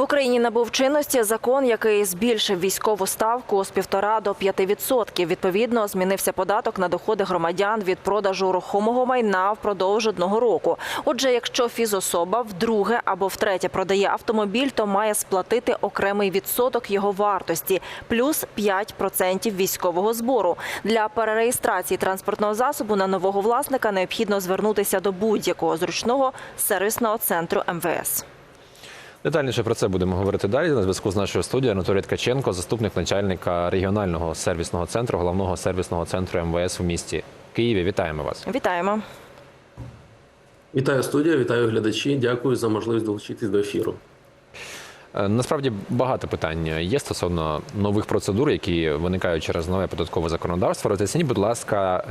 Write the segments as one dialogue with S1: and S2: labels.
S1: В Україні набув чинності закон, який збільшив військову ставку з півтора до 5%. Відповідно, змінився податок на доходи громадян від продажу рухомого майна впродовж одного року. Отже, якщо фізособа вдруге або втретє продає автомобіль, то має сплатити окремий відсоток його вартості плюс 5% військового збору. Для перереєстрації транспортного засобу на нового власника необхідно звернутися до будь-якого зручного сервісного центру МВС.
S2: Детальніше про це будемо говорити далі. На зв'язку з нашою студією Анатолій Ткаченко, заступник начальника регіонального сервісного центру, головного сервісного центру МВС в місті Києві. Вітаємо вас.
S1: Вітаємо.
S3: Вітаю студія, вітаю глядачі. Дякую за можливість долучитись до ефіру.
S2: Е, Насправді багато питань є стосовно нових процедур, які виникають через нове податкове законодавство. Роз'ясніть, будь ласка,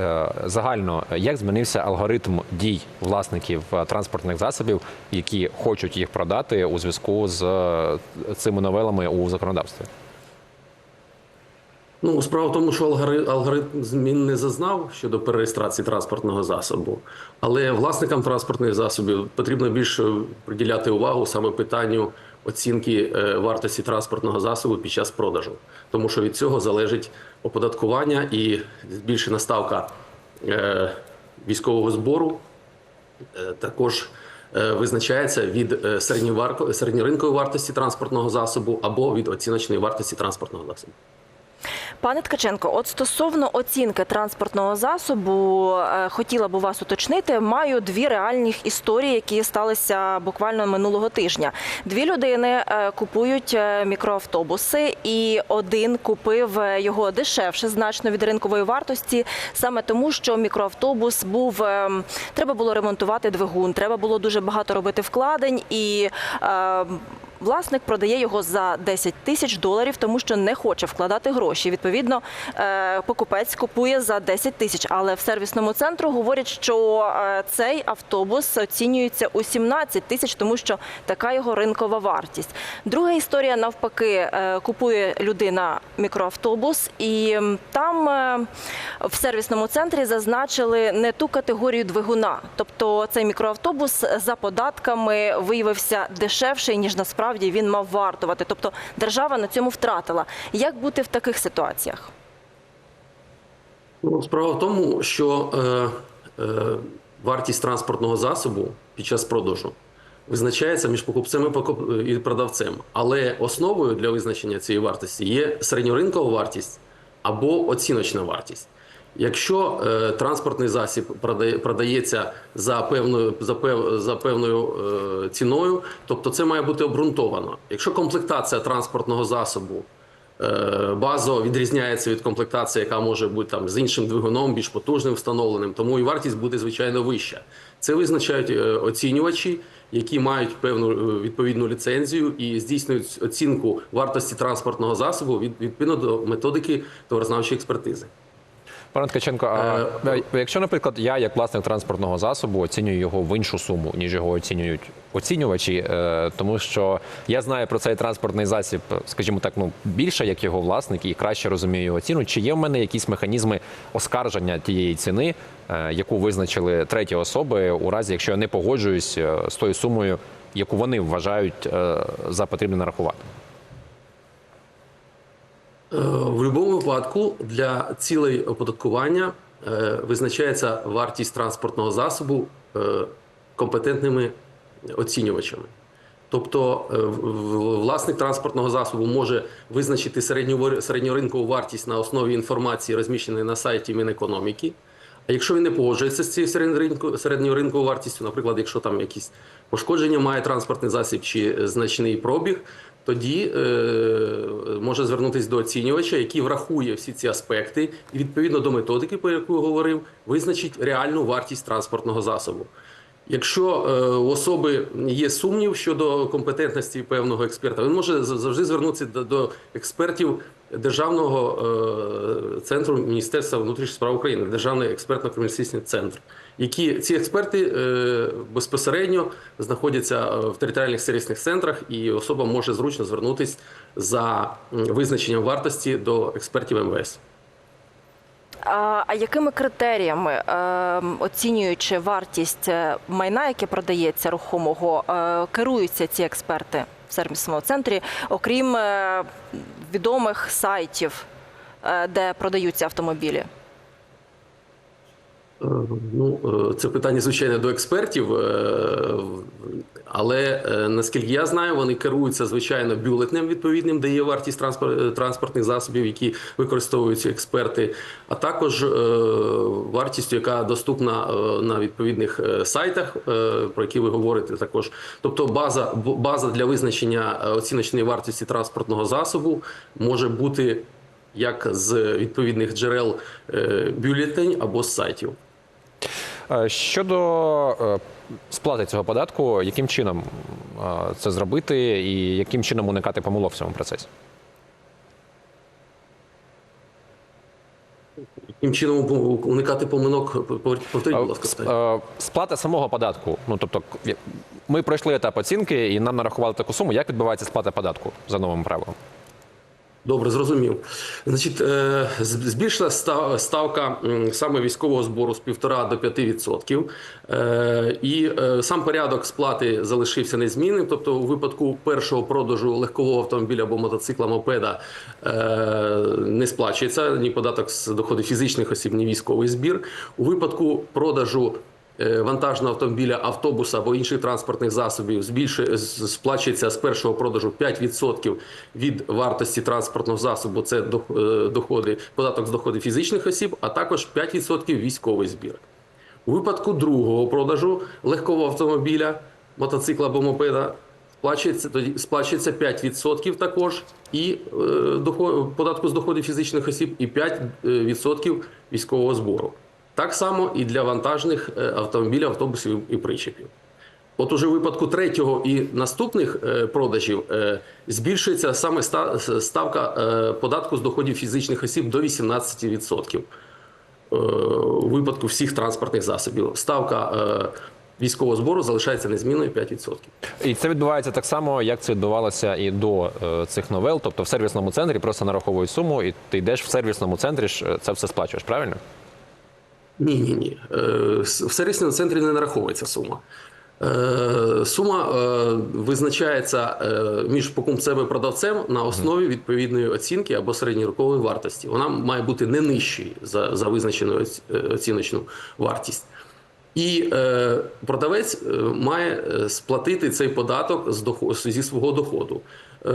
S2: е, загально як змінився алгоритм дій власників е, транспортних засобів, які хочуть їх продати у зв'язку з цими новелами у законодавстві?
S3: Ну, справа в тому, що алгоритм змін не зазнав щодо перереєстрації транспортного засобу, але власникам транспортних засобів потрібно більше приділяти увагу саме питанню оцінки е, вартості транспортного засобу під час продажу, тому що від цього залежить оподаткування і збільшена ставка е, військового збору е, також визначається від середньоринкової вартості транспортного засобу або від оціночної вартості транспортного засобу.
S1: Пане Ткаченко, от стосовно оцінки транспортного засобу, е, хотіла б вас уточнити. Маю дві реальних історії, які сталися буквально минулого тижня. Дві людини е, купують е, мікроавтобуси, і один купив його дешевше, значно від ринкової вартості, саме тому, що мікроавтобус був е, треба було ремонтувати двигун, треба було дуже багато робити вкладень і. Власник продає його за 10 тисяч доларів, тому що не хоче вкладати гроші. Відповідно, е, покупець купує за 10 тисяч. Але в сервісному центру говорять, що е, цей автобус оцінюється у 17 тисяч, тому що така його ринкова вартість. Друга історія навпаки, е, купує людина мікроавтобус, і там в сервісному центрі зазначили не ту категорію двигуна. Тобто цей мікроавтобус за податками виявився дешевший, ніж насправді він мав вартувати. Тобто держава на цьому втратила. Як бути в таких ситуаціях?
S3: Ну, справа в тому, що е, е, вартість транспортного засобу під час продажу визначається між покупцем і продавцем. Але основою для визначення цієї вартості є середньоринкова вартість або оціночна вартість. Якщо е, транспортний засіб продає, продається за певною за, пев, за певною е, ціною, тобто це має бути обґрунтовано. Якщо комплектація транспортного засобу Е, базово відрізняється від комплектації, яка може бути там з іншим двигуном, більш потужним встановленим, тому і вартість буде звичайно вища. Це визначають е, оцінювачі, які мають певну е, відповідну ліцензію і здійснюють оцінку вартості транспортного засобу від відповідно до методики товарознавчої експертизи.
S2: Пане Ткаченко, а
S3: Е,
S2: якщо, наприклад, я як власник транспортного засобу оцінюю його в іншу суму, ніж його оцінюють оцінювачі, е, тому що я знаю про цей транспортний засіб, скажімо так, ну більше як його власник і краще розумію його ціну. Чи є в мене якісь механізми оскарження тієї ціни, е, яку визначили треті особи, у разі якщо я не погоджуюсь е, з тою сумою, яку вони вважають е, за потрібне нарахувати?
S3: Е, В будь-якому випадку для цілей оподаткування е, визначається вартість транспортного засобу е, компетентними оцінювачами. Тобто власник транспортного засобу може визначити середньоринкову вартість на основі інформації, розміщеної на сайті Мінекономіки. А якщо він не погоджується з цією середньоринку- середньоринковою вартістю, наприклад, якщо там якісь пошкодження має транспортний засіб чи значний пробіг, тоді е, може звернутися до оцінювача, який врахує всі ці аспекти, і відповідно до методики, про яку я говорив, визначить реальну вартість транспортного засобу. Якщо е, у особи є сумнів щодо компетентності певного експерта, він може завжди звернутися до, експертів Державного е, центру Міністерства внутрішніх справ України, Державний експертно-криміналістичний центр, які ці експерти е, безпосередньо знаходяться в територіальних сервісних центрах, і особа може зручно звернутися за визначенням вартості до експертів МВС.
S1: А, якими критеріями, е, оцінюючи вартість е, майна, яке продається рухомого, е, керуються ці експерти? в сервісному центрі, окрім відомих сайтів, де продаються автомобілі?
S3: Ну, це питання, звичайно, до експертів, але е, наскільки я знаю, вони керуються звичайно бюлетнем відповідним, де є вартість транспор- е, транспортних засобів, які використовуються експерти, а також е, вартістю, яка доступна на відповідних сайтах, про які ви говорите також. Тобто база, база для визначення оціночної вартості транспортного засобу може бути як з відповідних джерел бюлетень або з сайтів.
S2: Е, Щодо е, сплати цього податку, яким чином е, це зробити і яким чином уникати помилок в цьому процесі?
S3: Яким чином уникати поминок? Повторіть, будь ласка,
S2: Сплата самого податку. Ну тобто, ми пройшли етап оцінки і нам нарахували таку суму. Як відбувається сплата податку за новим правилом?
S3: Добре, зрозумів. Значить, е, збільшила ста- ставка саме військового збору з 1,5 до 5%. Е, І е, сам порядок сплати залишився незмінним. Тобто, у випадку першого продажу легкового автомобіля або мотоцикла мопеда не сплачується ні податок з доходу фізичних осіб, ні військовий збір. У випадку продажу вантажного автомобіля, автобуса або інших транспортних засобів збільшує сплачується з першого продажу 5% від вартості транспортного засобу. Це е, доходи, податок з доходу фізичних осіб, а також 5% військовий збір. У випадку другого продажу легкового автомобіля, мотоцикла або мопеда сплачується тоді сплачується 5% також і е, доход, податку з доходу фізичних осіб, і 5% військового збору. Так само і для вантажних е, автомобілів, автобусів і причепів. От уже в випадку третього і наступних е, продажів е, збільшується саме ста- ставка податку з доходів фізичних осіб до 18%. Е, У випадку всіх транспортних засобів ставка військового збору залишається незмінною 5%.
S2: І це відбувається так само, як це відбувалося і до цих новел. Тобто в сервісному центрі просто нараховують суму, і ти йдеш в сервісному центрі це все сплачуєш, правильно?
S3: Ні, ні, ні. В сервісному центрі не нараховується сума. Е, Сума е, визначається е, між покупцем і продавцем на основі відповідної оцінки або середньорокової вартості. Вона має бути не нижчою за, за визначену оціночну вартість. І е, продавець має сплатити цей податок зі свого доходу. Е,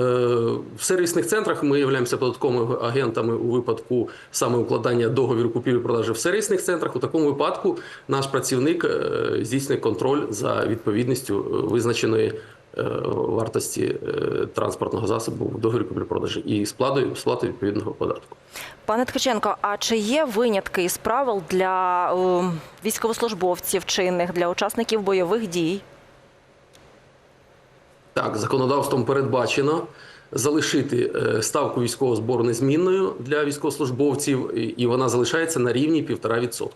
S3: в сервісних центрах ми являємося податковими агентами у випадку саме укладання договіру купівлі-продажі в сервісних центрах. У такому випадку наш працівник е, здійснює контроль за відповідністю е, визначеної вартості транспортного засобу в договорі купівлі-продажі і сплатою сплатою відповідного податку.
S1: Пане Ткаченко, а чи є винятки із правил для військовослужбовців чинних, для учасників бойових дій?
S3: Так, законодавством передбачено залишити е, ставку військового збору незмінною для військовослужбовців, і- вона залишається на рівні 1,5%.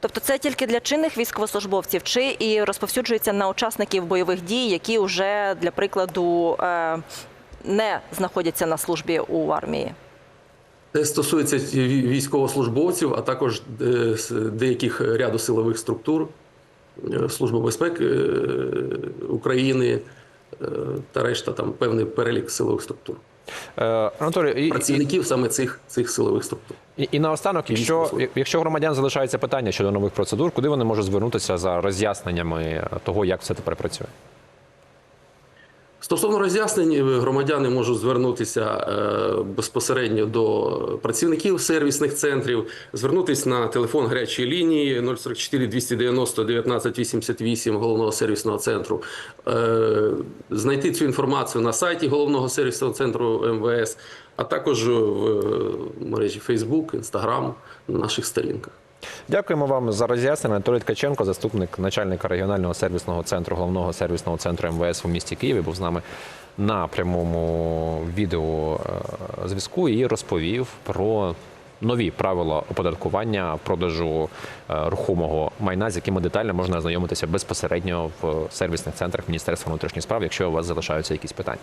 S1: Тобто це тільки для чинних військовослужбовців, чи і розповсюджується на учасників бойових дій, які вже для прикладу е, не знаходяться на службі у армії?
S3: Це стосується військовослужбовців, а також е, деяких ряду силових структур, Служби безпеки України та решта там певний перелік силових структур.
S2: Е, Анатолій, працівників і,
S3: саме цих, цих силових структур.
S2: і, і наостанок, якщо, якщо громадян залишається питання щодо нових процедур, куди вони можуть звернутися за роз'ясненнями того, як все тепер працює?
S3: Стосовно роз'яснень, е, громадяни можуть звернутися е, безпосередньо до працівників сервісних центрів, звернутися на телефон гарячої лінії 044 290 19 88 головного сервісного центру, е, знайти цю інформацію на сайті головного сервісного центру МВС, а також в мережі Facebook, Instagram, на наших сторінках.
S2: Дякуємо вам за роз'яснення. Анатолій Ткаченко, заступник начальника регіонального сервісного центру головного сервісного центру МВС у місті Києві, був з нами на прямому відео е, і розповів про нові правила оподаткування продажу е, рухомого майна, з якими детально можна ознайомитися безпосередньо в сервісних центрах Міністерства внутрішніх справ, якщо у вас залишаються якісь питання.